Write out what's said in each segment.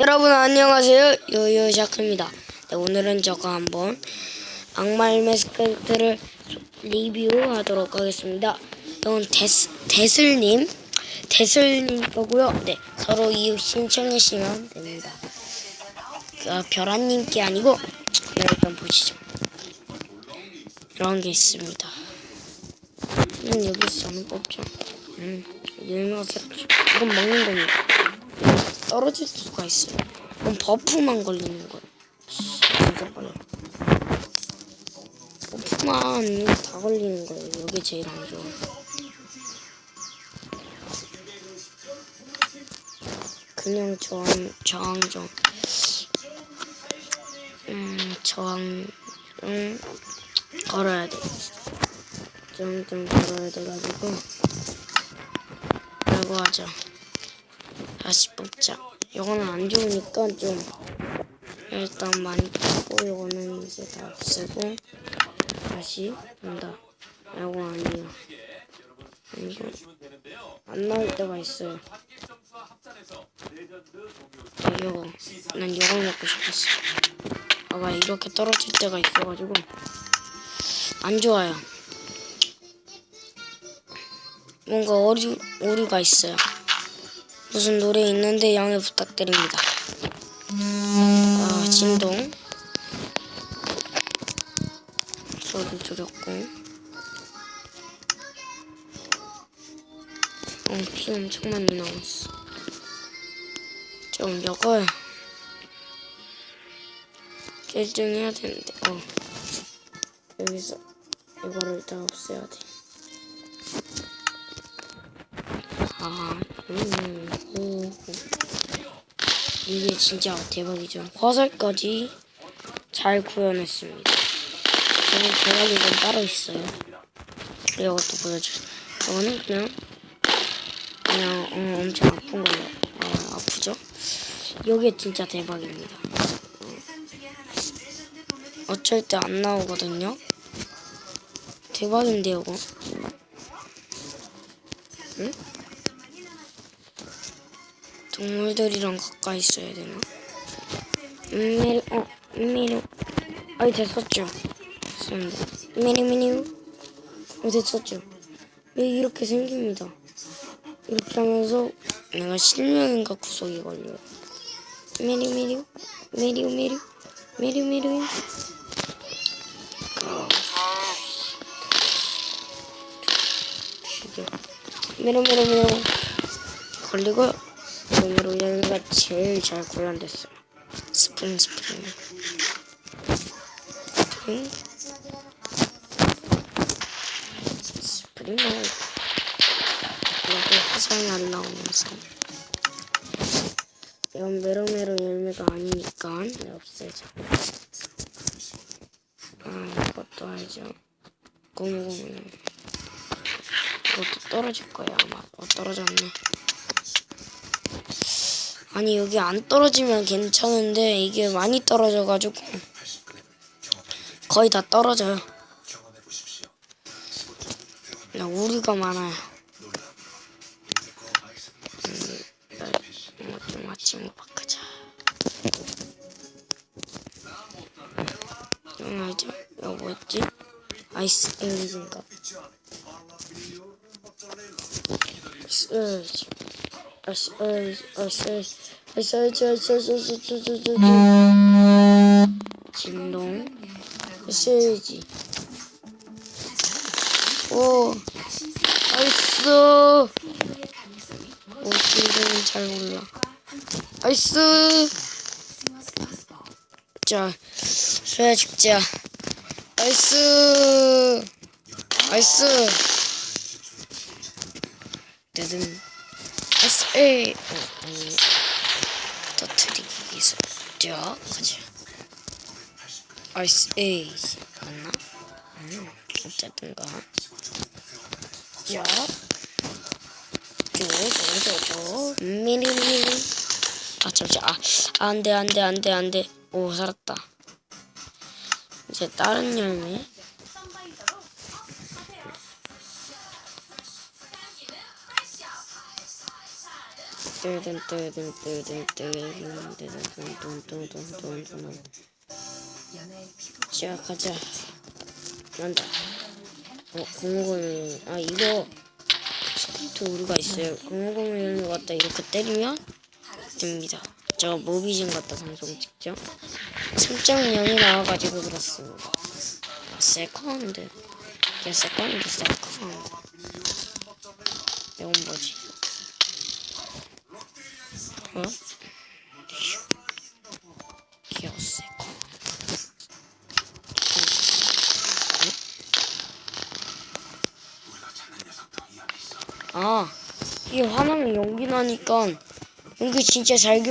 여러분 안녕하세요. 요요샤크입니다. 네, 오늘은 저가 한번 악말 메스크트를 리뷰하도록 하겠습니다. 이건 데스, 데슬님 데슬님 거고요. 네 서로 이유 신청해주시면 됩니다. 그, 별아님께 아니고 네, 일단 보시죠. 이런 게 있습니다. 음, 여기서 저는 뽑죠. 음, 열매가 이건 먹는 겁니다 떨어질 수가 있어요. 그럼 버프만 걸리는 거예요. 진짜 빨라. 버프만 다 걸리는 거예요. 여기 제일 안 좋아. 그냥 저항, 저항정. 음, 저항, 음, 걸어야 돼. 저항정 걸어야 돼가지고. 라고 하죠. 다시 뽑자. 이거는 안 좋으니까 좀 일단 많이 뽑고 이거는 이제 다 없애고 다시 한다. 이거 아니야. 이거 안 나올 때가 있어요. 자, 이거 난 이걸 먹고 싶었어. 봐봐 이렇게 떨어질 때가 있어가지고 안 좋아요. 뭔가 오류 오류가 있어요. 무슨 노래 있는데 양해 부탁드립니다. 아, 진동. 소리 줄였고. 어, 피 엄청 많이 나왔어. 좀 이걸 결정해야 되는데, 어. 여기서 이거를 일단 없애야 돼. 아, 음. 이게 진짜 대박이죠. 화살까지 잘 구현했습니다. 저는 대박이 좀 따로 있어요. 이것도 보여줘. 이거는 그냥 그냥 어, 엄청 아픈 거예요. 아, 아프죠? 이게 진짜 대박입니다. 어쩔 때 안 나오거든요. 대박인데요, 이거. 동물들이랑 가까이 있어야 되나? 미리 어 미리 아이 됐었죠. 미리 미리 어 됐었죠. 왜 이렇게 생깁니다. 이렇게 하면서 내가 실명인가 구석이 걸려요. 미리 미리 미리 미리 미리 미리 미리 미리 미리 걸리고요. 오늘로 여기가 제일 잘 구현됐어요. 스프링 스프링. 스프링. 스프링. 여기 화상이 안 나오면서. 이건 메로메로 열매가 아니니까 네, 없애죠. 아 이것도 알죠. 고무고무. 이것도 떨어질 거예요 아마. 어 떨어졌네. 아니 여기 안 떨어지면 괜찮은데 이게 많이 떨어져가지고 거의 다 떨어져요. 나 우리가 많아요. 음, 나좀 아침 바꾸자. 음, 알죠? 이거 뭐였지? 아이스 에이지인가? 아이스 아씨 아씨 아씨 아씨 아씨 아씨 아씨 진동 메시지 오 나이스. 오 진동이 잘 올라 나이스 자 소야 죽자. 나이스. 나이스. 드든 아니. 터트리기 기술. 자, 가자. 나이스. 에이. 맞나? 음, 어쨌든가. 자. 쪼쪼쪼쪼 미리미리 아 잠시만 아 안돼 안돼 안돼 안돼 오 살았다 이제 다른 열매 뚱뚱뚱뚱뚱뚱 자 가자. 난다. 어 공공을 아 이거 스크립트 오류가 있어요. 공공을 갖다 이렇게 때리면 됩니다. 저 모비진 갖다 방송 찍죠 3.0이 나와가지고 그렇습니다. 아, 세컨드 이게 세컨드 세컨드 나니까 연기 진짜 잘. 아,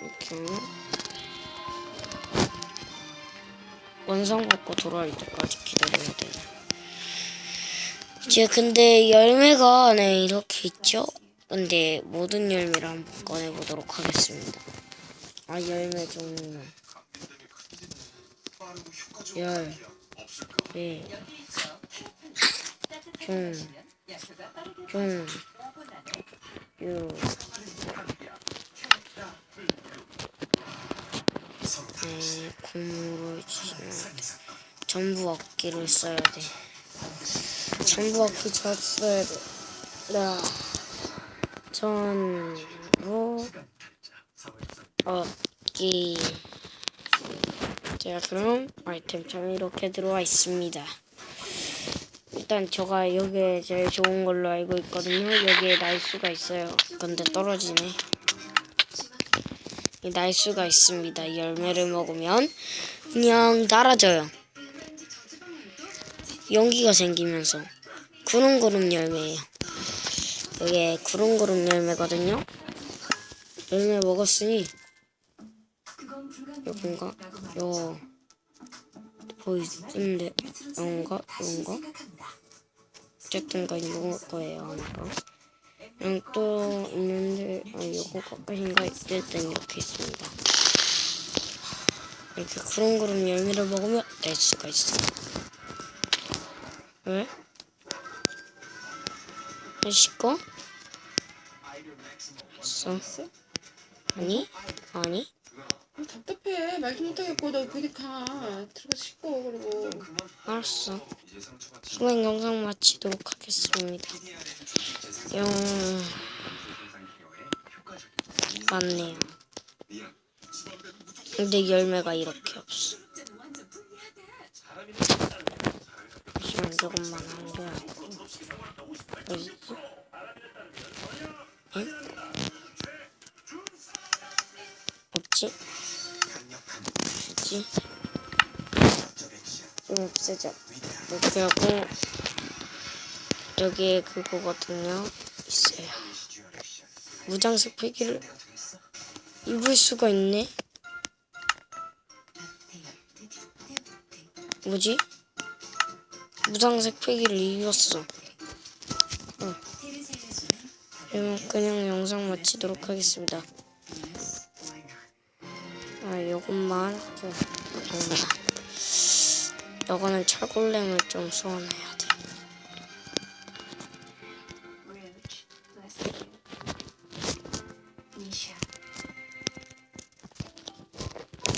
이렇게 하면 완성받고 돌아올 때까지 기다려야 되네. 이제 근데 열매가 네 이렇게 있죠? 근데 모든 열매를 한번 꺼내보도록 하겠습니다. 아 열매 종류 열, 네, 종, 종, 유, 네, 고무로 전부 악기를 써야 돼. 전부 악기 잘 써야 돼. 나 전부 악기. 자, 그럼 아이템창이 이렇게 들어와 있습니다. 일단 제가 여기에 제일 좋은 걸로 알고 있거든요. 여기에 날수가 있어요. 근데 떨어지네. 이 날수가 있습니다. 이 열매를 먹으면 그냥 날아져요. 연기가 생기면서 구름구름 열매예요. 이게 구름구름 열매거든요. 열매 먹었으니 요건가? 요 보이는데 요건가? 요건가? 어쨌든 간에 요거 거예요 아마도 그냥 또 있는데 아 요거 가까이인가 어쨌든 이렇게 있습니다 이렇게 구름구름 열매를 먹으면 될 수가 있어 왜? 왜 씻고? 써? 아니? 아니? 아, 답답해. 말도 못하겠고 너 그게 가. 들어가 씻고 그러고. 알았어. 수행 영상 마치도록 하겠습니다. 영 맞네요. 근데 열매가 이렇게 없어. 잠시만 조금만 안 돼갖 없지? 좀 없애자. 하고 여기에 그거거든요. 있어요. 무장색 패기를 입을 수가 있네. 뭐지? 무장색 패기를 입었어. 응. 그러면 그냥 영상 마치도록 하겠습니다. 아, 요것만 좀 됩니다. 요거는 철골렘을 좀 소환해야 돼.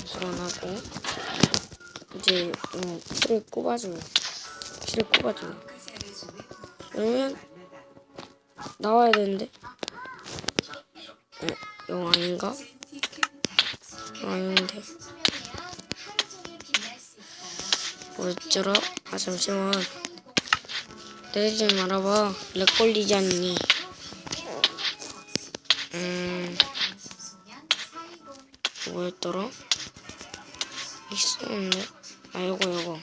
소환하고 이제 어, 피를 꼽아줘요. 피를 꼽아줘요. 그러면 나와야 되는데. 어, 영 아닌가? 영 아닌데. 뭐였더라? 아 잠시만. 내리지 말아봐. 렉 걸리지 않니? 음. 뭐였더라? 있었는데? 아 요거 요거.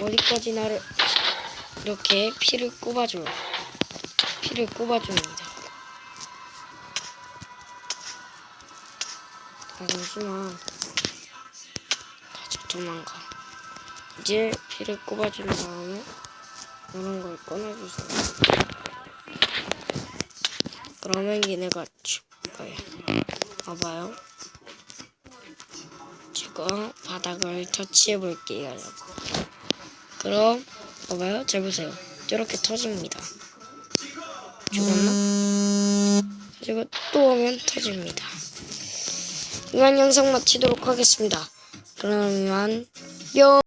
어디까지 나를 이렇게 피를 꼽아줘요 피를 꼽아줍니다 잠시만 가지고 도망가. 이제 피를 꼽아준 다음에 이런 걸 꺼내주세요. 그러면 얘네가 거예요. 봐봐요. 제가 바닥을 터치해 볼게요. 그럼 봐봐요. 잘 보세요. 이렇게 터집니다. 죽었나? 그리고 또 오면 터집니다. 이만 영상 마치도록 하겠습니다. 그러면 뿅!